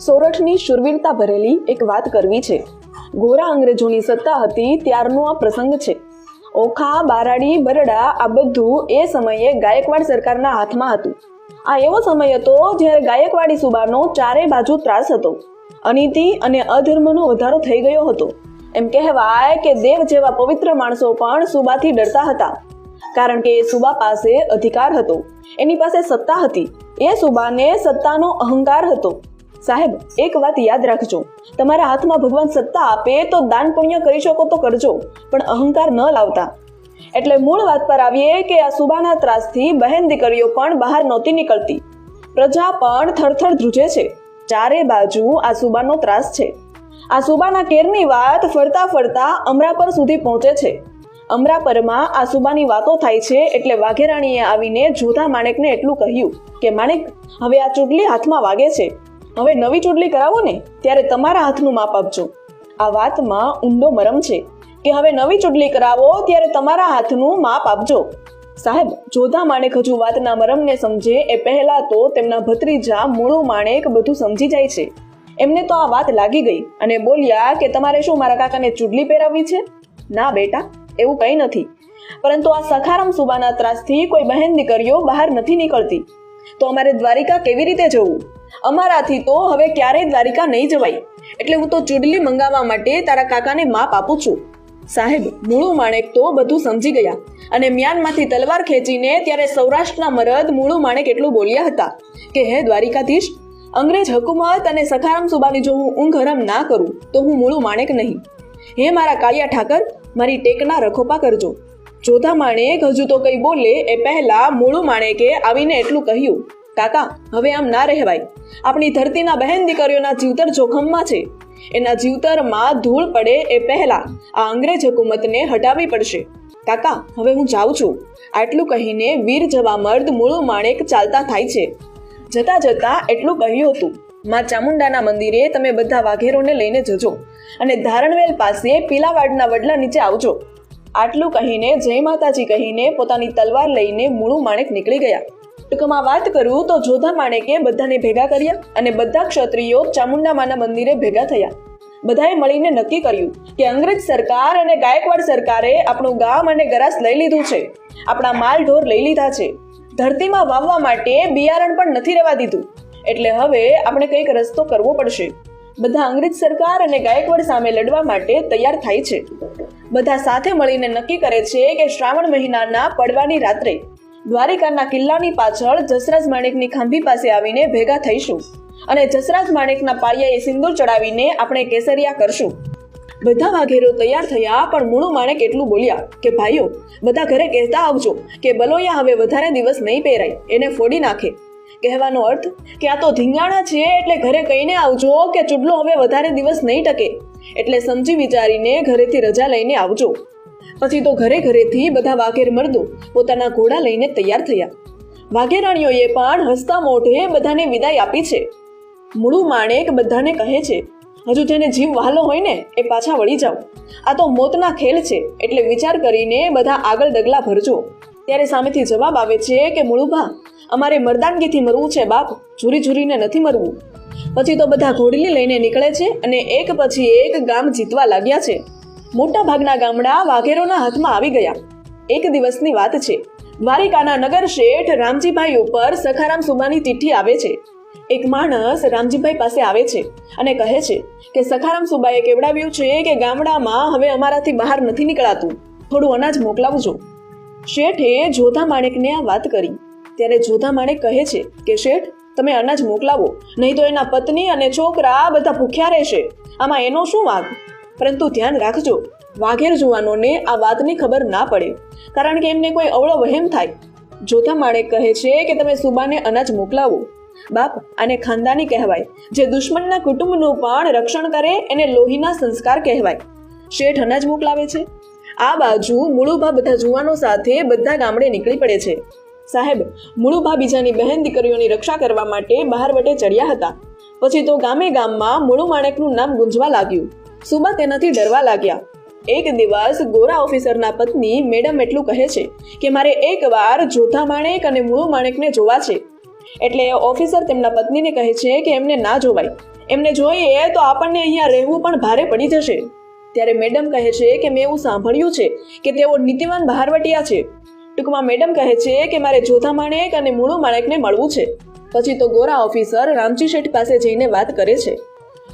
સોરઠની શુરવીરતા ભરેલી એક વાત કરવી છે. ગોરા અંગ્રેજોની સત્તા હતી ત્યારનો આ પ્રસંગ છે. ઓખા, બારાડી, બરડા આ બધું એ સમયે ગાયકવાડ સરકારના હાથમાં હતું. આ એવો સમય હતો જ્યારે ગાયકવાડી સુબાનો ચારે બાજુ ત્રાસ હતો. અનીતિ અને અધર્મનો વધારો થઈ ગયો હતો. એમ કહેવાય કે દેવ જેવા પવિત્ર માણસો પણ સુબાથી ડરતા હતા. કારણ કે એ સુબા પાસે અધિકાર હતો. એની પાસે સત્તા હતી. એ સુબાને સત્તાનો અહંકાર હતો. સાહેબ, એક વાત યાદ રાખજો. તમારા હાથમાં ભગવાન સત્તા આપે તો દાન પુણ્ય કરી શકો તો કરજો, પણ અહંકાર ન લાવતા. એટલે મૂળ વાત પર આવીએ કે આ સુબાના ત્રાસથી બહેન દીકરીઓ પણ બહાર નહોતી નીકળતી. પ્રજા પણ થરથર ધ્રુજે છે. ચારે બાજુ આ સુબાનો ત્રાસ છે. આ સુબાના કેરની વાત ફરતા ફરતા અમરાપર સુધી પહોંચે છે. અમરાપરમાં આ સુબાની વાતો થાય છે એટલે વાઘેરાણીએ આવીને જોધા માણેકને એટલું કહ્યું કે, માણેક, હવે આ ચૂંટલી હાથમાં વાગે છે. હવે નવી ચૂંટણી કરાવો ને, ત્યારે તમારા હાથનું માપ આપજો. આ વાતમાં ઊંડો મરમ છે કે હવે નવી ચૂંટણી કરાવો ત્યારે તમારા હાથનું માપ આપજો. સાહેબ, જોધા માણેક હજુ વાતના મરમને સમજે એ પહેલા તો તેમના ભત્રીજા મૂળું માણેક બધું સમજી જાય છે. એમને તો આ વાત લાગી ગઈ અને બોલ્યા કે તમારે શું મારા કાકાને ચૂડલી પહેરાવવી છે? ના બેટા, એવું કંઈ નથી. પરંતુ આ સખારામ સુબાના ત્રાસથી કોઈ બહેન દીકરીઓ બહાર નથી નીકળતી. તો અમારે દ્વારિકા કેવી રીતે જવું? અમારાથી તો હવે ક્યારેય દ્વારિકા નહીં જવાય. એટલે હું તો ચૂડલી મંગાવવા માટે તારા કાકાને માપ આપું છું. સાહેબ, મૂળું માણેક તો બધું સમજી ગયા. અને મ્યાનમાંથી તલવાર ખેંચીને ત્યારે સૌરાષ્ટ્રના મરદ મૂળું માણેક એટલું બોલ્યા હતા કે, હે દ્વારિકાધીશ, અંગ્રેજ હકુમત અને સખારામ સુબાની જો હું ઊંઘ હરમ ના કરું, તો હું મૂળું માણેક નહીં. હે મારા કાળિયા ઠાકર, મારી ટેકના રખોપા કરજો. જોધા માણેક હજુ તો કંઈ બોલે એ પહેલા મૂળું માણેકે આવીને એટલું કહ્યું. કાકા, હવે આમ ના રહેવાય. આપણી ધરતીના બહેન દીકરીઓના જીવતર જોખમમાં છે. એના જીવતરમાં ધૂળ પડે એ પહેલા આ અંગ્રેજ હુકુમતને હટાવવી પડશે. કાકા, હવે હું જાઉં છું. આટલું કહીને વીર જવા મર્દ મૂળું માણેક ચાલતા થાય છે. જતા જતા એટલું કહ્યું હતું. માં ચામુંડાના મંદિરે તમે બધા વાઘેરોને લઈને જજો અને ધારણવેલ પાસે પીલાવાડના વડલા નીચે આવજો. આટલું કહીને જય માતાજી કહીને પોતાની તલવાર લઈને મૂળું માણેક નીકળી ગયા. ટૂંકમાં વાત કરું તો જોધા માણેકે બધાને ભેગા કર્યા અને બધા ક્ષત્રિયો ચામુંડા માના મંદિરે ભેગા થયા. બધાએ મળીને નક્કી કર્યું કે અંગ્રેજ સરકાર અને ગાયકવાડ સરકારે આપણું ગામ અને ગરાસ લઈ લીધું છે. આપણા માલ ઢોર લઈ લીધા છે. ધરતીમાં વાવવા માટે બિયારણ પણ નથી રહેવા દીધું. એટલે હવે આપણે કંઈક રસ્તો કરવો પડશે. બધા અંગ્રેજ સરકાર અને ગાયકવાડ સામે લડવા માટે તૈયાર થાય છે. બધા સાથે મળીને નક્કી કરે છે કે શ્રાવણ મહિનાના પડવાની રાત્રે દ્વારિકાના કિલ્લાની પાછળ જસરાજ માણેકની ખાંભી પાસે આવીને ભેગા થઈશું. અને જસરાજ માણેકના પાળિયાએ સિંદૂર ચડાવીને આપણે કેસરિયા કરશું. બધા વાઘેરો તૈયાર થયા, પણ મૂળું માણેક એટલું બોલ્યા કે, ભાઈઓ, બધા ઘરે કહેતા આવજો કે બલોયા હવે વધારે દિવસ નહીં પહેરાય, એને ફોડી નાખે. કહેવાનો અર્થ કે આ તો ધીંગાણા છે, એટલે ઘરે કહીને આવજો કે ચૂડલો હવે વધારે દિવસ નહીં ટકે. એટલે સમજી વિચારીને ઘરેથી રજા લઈને આવજો. પછી તો ઘરે ઘરેથી બધા વાઘેર મર્દો પોતાના ઘોડા લઈને તૈયાર થયા. વાઘેરાણીઓએ પણ હસતા મોઢે બધાને વિદાય આપી છે. મૂળું માણેક બધાને કહે છે, હજુ જેને જીવ વહાલો હોય ને, એ પાછા વળી જાઓ. આ તો મોતના ખેલ છે, એટલે વિચાર કરીને બધા આગળ ડગલા ભરજો. ત્યારે સામેથી જવાબ આવે છે કે મૂળુભા અમારે મરદાનગીથી મરવું છે બાપ, ઝૂરી ઝૂરીને નથી મરવું. પછી તો બધા ઘોડલી લઈને નીકળે છે અને એક પછી એક ગામ જીતવા લાગ્યા છે. મોટા ભાગના ગામડા વાઘેરોના હાથમાં આવી ગયા. એક દિવસની વાત છે. દ્વારિકાના નગર શેઠ રામજીભાઈ ઉપર સખારામ સુબાની ચિઠ્ઠી આવે છે. એક માણસ રામજીભાઈ પાસે આવે છે અને કહે છે કે, સખારામ સુબાએ કેવડાવ્યું છે કે ગામડામાં હવે અમારાથી બહાર નથી નીકળાતું. થોડું અનાજ મોકલાવજો. શેઠે જોધા માણેકને આ વાત કરી. ત્યારે જોધા માણેક કહે છે કે, શેઠ, તમે અનાજ મોકલાવો. નહીં તો એના પત્ની અને છોકરા બધા ભૂખ્યા રહેશે. આમાં એનો શું વાંક? પરંતુ ધ્યાન રાખજો, વાઘેર જુવાનોને આ વાતની ખબર ના પડે. કારણ કે એમને કોઈ અવળો વહેમ થાય. જોતા માણેક કહે છે કે તમે સુબાને અનાજ મોકલાવો. બાપ, આને ખાનદાની કહેવાય. જે દુશ્મનના કુટુંબનું પણ રક્ષણ કરે, એને લોહીના સંસ્કાર કહેવાય. શેઠ અનાજ મોકલાવે છે. આ બાજુ મૂળુભા બધા જુવાનો સાથે બધા ગામડે નીકળી પડે છે. સાહેબ, મૂળુભા બીજાની બહેન દીકરીઓની રક્ષા કરવા માટે બહાર વટે ચડ્યા હતા. પછી તો ગામે ગામમાં મૂળુ માણેકનું નામ ગુંજવા લાગ્યું. સુબા તેનાથી ડરવા લાગ્યા. એક દિવસ ગોરા ઓફિસરના પત્ની મેડમ એટલું કહે છે કે મારે એકવાર જોધા માણેક અને મૂળું માણેકને જોવા છે. એટલે ઓફિસર તેમના પત્નીને કહે છે કે એમને ના જોવાય. એમને જોઈએ તો આપણને અહીંયા રહેવું પણ ભારે પડી જશે. ત્યારે મેડમ કહે છે કે મેં એવું સાંભળ્યું છે કે તેઓ નીતિવાન બહારવટિયા છે. ટૂંકમાં મેડમ કહે છે કે મારે જોધા માણેક અને મૂળું માણેકને મળવું છે. પછી તો ગોરા ઓફિસર રામજી શેઠ પાસે જઈને વાત કરે છે.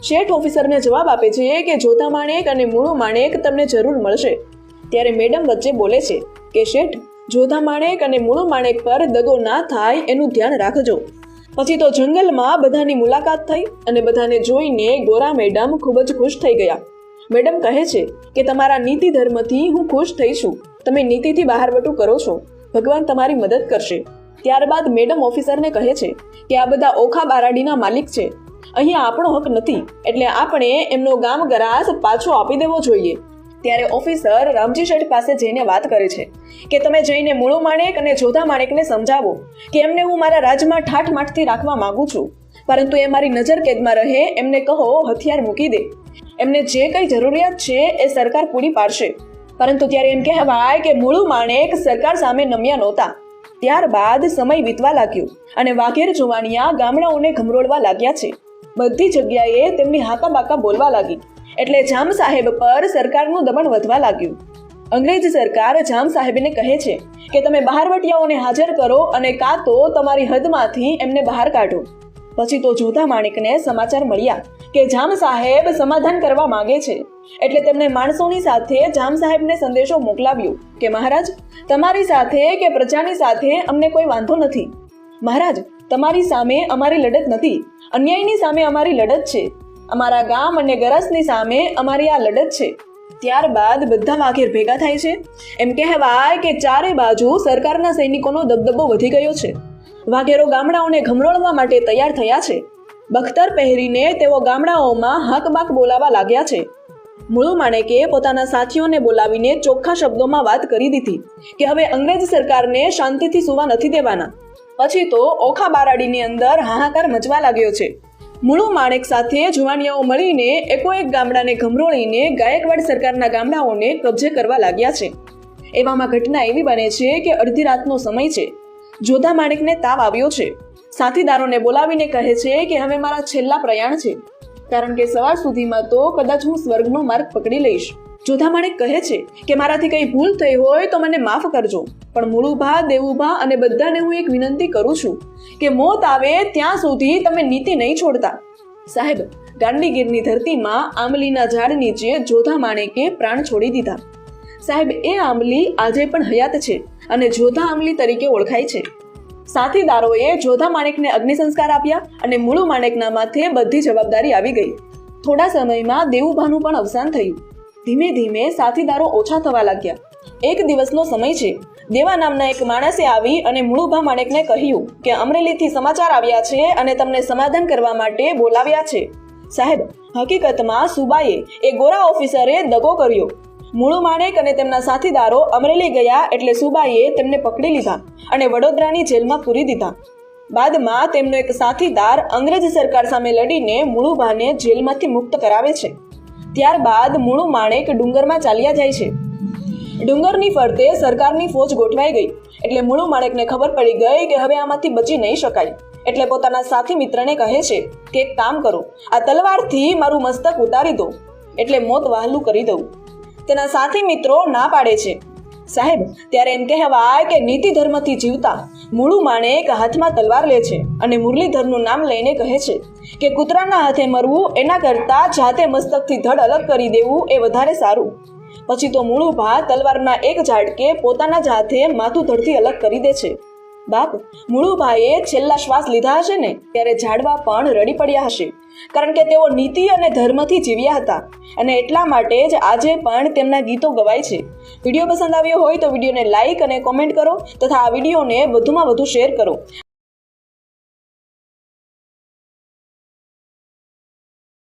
શેઠ ઓફિસરને જવાબ આપે છે કે જોતા માણેક અને મૂળું માણેક તમને જરૂર મળશે. ત્યારે મેડમ વચ્ચે બોલે છે કે શેઠ જોધા માણેક અને મૂળું માણેક પર દગો ના થાય એનું ધ્યાન રાખજો. પછી તો જંગલમાં બધાની મુલાકાત થઈ અને બધાને જોઈને ગોરા મેડમ ખૂબ જ ખુશ થઈ ગયા. મેડમ કહે છે કે તમારા નીતિ ધર્મથી હું ખુશ થઈ છું. તમે નીતિથી બહારવટું કરો છો. ભગવાન તમારી મદદ કરશે. ત્યારબાદ મેડમ ઓફિસરને કહે છે કે આ બધા ઓખા બારાડીના માલિક છે. અહીંયા આપણો હક નથી. એટલે આપણે એમનો ગામ ગરાસ પાછો આપી દેવો જોઈએ. ત્યારે ઓફિસર રામજી શેઠ પાસે જઈને વાત કરે છે કે તમે જઈને મૂળો માણેક અને જોધા માણેકને સમજાવો કે એમને હું મારા રાજમાં ઠાઠ માઠથી રાખવા માંગુ છું. પરંતુ એ મારી નજર કેદમાં રહે, એમને કહો, હથિયાર મૂકી દે. એમને જે કંઈ જરૂરિયાત છે એ સરકાર પૂરી પાડશે. પરંતુ ત્યારે એમ કહેવાય કે મૂળું માણેક સરકાર સામે નમ્યા નહોતા. ત્યારબાદ સમય વીતવા લાગ્યો અને વાઘેર જુવાનિયા ગામડાઓને ઘમરોળવા લાગ્યા છે. બધી જગ્યાએ તેમની હાકા બાકા બોલવા લાગી. એટલે જામ સાહેબ પર સરકારનું દબાણ વધવા લાગ્યું. અંગ્રેજ સરકાર જામ સાહેબને કહે છે કે તમે બહારવટિયાઓને હાજર કરો અને કાં તો તમારી હદમાંથી એમને બહાર કાઢો. પછી તો જોધા માણેકને સમાચાર મળ્યા કે જામ સાહેબ સમાધાન કરવા માંગે છે. એટલે તેમણે માણસોની સાથે જામ સાહેબને સંદેશો મોકલાવ્યો કે મહારાજ, તમારી સાથે કે પ્રજાની સાથે અમને કોઈ વાંધો નથી. મહારાજ તમારી સામે અમારી લડત નથી. અન્યાયની સામે અમારી લડત છે. અમારા ગામ અને ગરસની સામે અમારી આ લડત છે. ત્યારબાદ બધા વાઘેર ભેગા થાય છે. એમ કહેવાય કે ચારે બાજુ સરકારના સૈનિકોનો દબદબો વધી ગયો છે. વાઘેરો ગામડાઓને ઘમરોળવા માટે તૈયાર થયા છે. બખ્તર પહેરીને તેઓ ગામડાઓમાં હકબાક બોલાવા લાગ્યા છે. મૂળુ માણેકે પોતાના સાથીઓને બોલાવીને ચોખ્ખા શબ્દોમાં વાત કરી દીધી કે હવે અંગ્રેજ સરકારને શાંતિથી સુવા નથી દેવાના. પછી તો ઓખા બારાડીની અંદર હાહાકાર મચવા લાગ્યો છે. મૂળુ માણેક સાથે જુવાનિયાઓ મળીને એકોએક ગામડાને ઘમરોળીને ગાયકવાડ સરકારના ગામડાઓને કબજે કરવા લાગ્યા છે. એવામાં ઘટના એવી બને છે કે અડધી રાતનો સમય છે. જોધા માણેકને તાવ આવ્યો છે. સાથીદારોને બોલાવીને કહે છે કે હવે મારા છેલ્લા પ્રયાણ છે. કારણ કે સવાર સુધીમાં તો કદાચ હું સ્વર્ગનો માર્ગ પકડી લઈશ. જોધા માણેક કહે છે કે મારાથી કંઈ ભૂલ થઈ હોય તો મને માફ કરજો. પણ મૂળુભા, દેવુભા અને બધાને હું એક વિનંતી કરું છું કે મોત આવે ત્યાં સુધી તમે નીતિ નહીં છોડતા. સાહેબ ગાંડીગીરની ધરતીમાં આંબલીના ઝાડ નીચે જોધા માણેકે પ્રાણ છોડી દીધા. સાહેબ, એ આંબલી આજે પણ હયાત છે અને જોધા આંબલી તરીકે ઓળખાય છે. સાથીદારોએ જોધા માણેકને અગ્નિ સંસ્કાર આપ્યા અને મૂળુ માણેકના માથે બધી જવાબદારી આવી ગઈ. થોડા સમયમાં દેવુભાનું પણ અવસાન થયું. ધીમે ધીમે સાથીદારો ઓછા થવા લાગ્યા. એક દિવસનો સમય છે. દેવા નામના એક માણસે આવી અને મૂળુભા માણેકને કહ્યું કે, અમરેલીથી સમાચાર આવ્યા છે અને તમને સમાધાન કરવા માટે બોલાવ્યા છે. સાહેબ, હકીકતમાં સુબાએ એ ગોરા ઓફિસરે દગો કર્યો. મૂળુ માણેક અને તેમના સાથીદારો અમરેલી ગયા એટલે સુબાઈએ તેમને પકડી લીધા અને વડોદરાની જેલમાં પૂરી દીધા. બાદમાં તેમનો એક સાથીદાર અંગ્રેજ સરકાર સામે લડીને મૂળુભાને જેલમાંથી મુક્ત કરાવે છે. ત્યારબાદ મૂળું માણેક ડુંગરમાં ચાલ્યા જાય છે. ડુંગરની ફરતે સરકારની ફોજ ગોઠવાઈ ગઈ. એટલે મૂળુ માણેકને ખબર પડી ગઈ કે હવે આમાંથી બચી નહીં શકાય. એટલે પોતાના સાથી મિત્રને કહે છે કે એક કામ કરો, આ તલવારથી મારું મસ્તક ઉતારી દો. એટલે મોત વહાલું કરી દઉં. તેના સાથી મિત્રો ના પાડે છે. સાહેબ, ત્યારે એમ કહેવાય કે નીતિ ધર્મથી જીવતા મૂળુ માણેક હાથમાં તલવાર લે છે અને મુરલીધરનું નામ લઈને કહે છે કે કૂતરાના હાથે મરવું, એના કરતાં જાતે મસ્તકથી ધડ અલગ કરી દેવું એ વધારે સારું. પછી તો મૂળું ભા તલવારના એક ઝાડકે પોતાના જ હાથે માથું ધડથી અલગ કરી દે છે. બાપ મૂળુભાઈએ છેલ્લા શ્વાસ લીધા હશે ને, ત્યારે ઝાડવા પણ રડી પડ્યા હશે. કારણ કે તેઓ નીતિ અને ધર્મથી જીવ્યા હતા. અને એટલા માટે જ આજે પણ તેમના ગીતો ગવાય છે. વીડિયો પસંદ આવ્યો હોય તો વિડીયોને લાઇક અને કોમેન્ટ કરો તથા આ વિડીયોને વધુમાં વધુ શેર કરો.